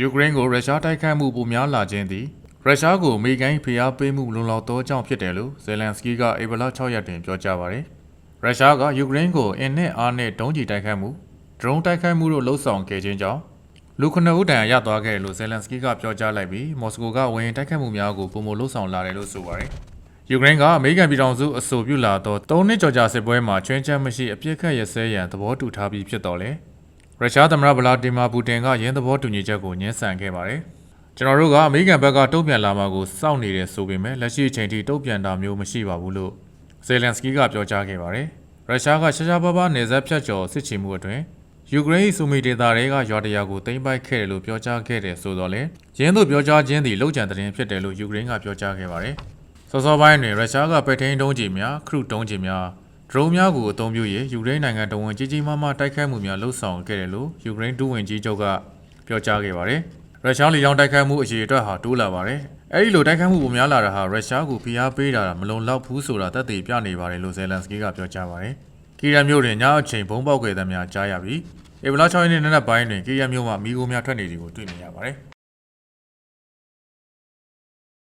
ယူကရိန်းကိုရုရှားတိုက်ခိုက်မှုပိုများလာခြင်းသည်ရုရှားကိုအမေရိကန်ဖိအားပေးမှုလုံလောက်သောကြောင့်ဖြစ်တယ်လို့ဇယ်လန်စကီးကဧပြီလ6ရက်တွင်ပြောကြားပါတယ်။ရုရှားကယူကရိန်းကိုအင်နဲ့အားနဲ့ဒုံးကျည်တိုက်ခိုက်မှုဒရုန်းတိုက်ခိုက်မှုတို့လှုပ်ဆောင်ခဲ့ခြင်းကြောင့်လူခုနှစ်ဦးတန်ရရသွားခဲ့တယ်လို့ဇယ်လန်စကီးကပြောကြားလိုက်ပြီးမော်စကိုကဝင်တိုက်ခိုက်မှုများကိုပုံမလှုပ်ဆောင်လာတယ်လို့ဆိုပါတယ်။ယူကရိန်းကအမေရိကန်ပြည်ထောင်စုအဆိုပြုလာသော၃နှစ်ကျော်ကြာစစ်ပွဲမှာချွင်းချက်မရှိအပြစ်ခတ်ရစဲရန်သဘောတူထားပြီးဖြစ်တော်လဲ ရုရှားသမ္မတဗလာဒီမာပူတင်ကယင်းသဘောတူညီချက်ကိုညှင်းဆန်ခဲ့ပါတယ်။ကျွန်တော်တို့ကအမေရိကန်ဘက်ကတုံ့ပြန်လာမှာကိုစောင့်နေတယ်ဆိုပေမဲ့လက်ရှိအချိန်ထိတုံ့ပြန်တာမျိုးမရှိပါဘူးလို့ဇယ်လန်စကီးကပြောကြားခဲ့ပါတယ်။ရုရှားကရှားရှားပါးပါးနေဆက်ဖြတ်ကျော်စစ်ချီမှုအတွင်းယူကရိန်းစုမီဒေတာတွေကရွာတရာကိုသိမ်းပိုက်ခဲ့တယ်လို့ပြောကြားခဲ့တယ်ဆိုတော့လေရင်းတို့ပြောကြားခြင်းသည်လောက်ကျန်တဲ့ဖြစ်တယ်လို့ယူကရိန်းကပြောကြားခဲ့ပါတယ်။စောစောပိုင်းတွင်ရုရှားကပဲ့ထိန်းတုံးကြီးများခရုတုံးကြီးများ ဒရုန်းများကိုအသုံးပြု၍ယူကရိန်းနိုင်ငံတော်ဝန်ကြီးကြီးမားမားတိုက်ခိုက်မှုများလှုပ်ဆောင်ခဲ့တယ်လို့ယူကရိန်းဒုဝန်ကြီးချုပ်ကပြောကြားခဲ့ပါတယ်။ရုရှားလေကြောင်းတိုက်ခိုက်မှုအရေးအတွက်ဟာတိုးလာပါတယ်။အဲဒီလိုတိုက်ခိုက်မှုပုံများလာတာဟာရုရှားကိုဖိအားပေးတာမလုံလောက်ဘူးဆိုတာသက်သေပြနေပါတယ်လို့ဇယ်လန်စကီးကပြောကြားပါတယ်။ကီရန်မြို့တွင်ညအချိန်ဘုံပေါက်ကွယ်သံများကြားရပြီးဧပြီလ6ရက်နေ့နံနက်ပိုင်းတွင်ကီရန်မြို့မှမိโกများထွက်နေသည်ကိုတွေ့မြင်ရပါတယ်။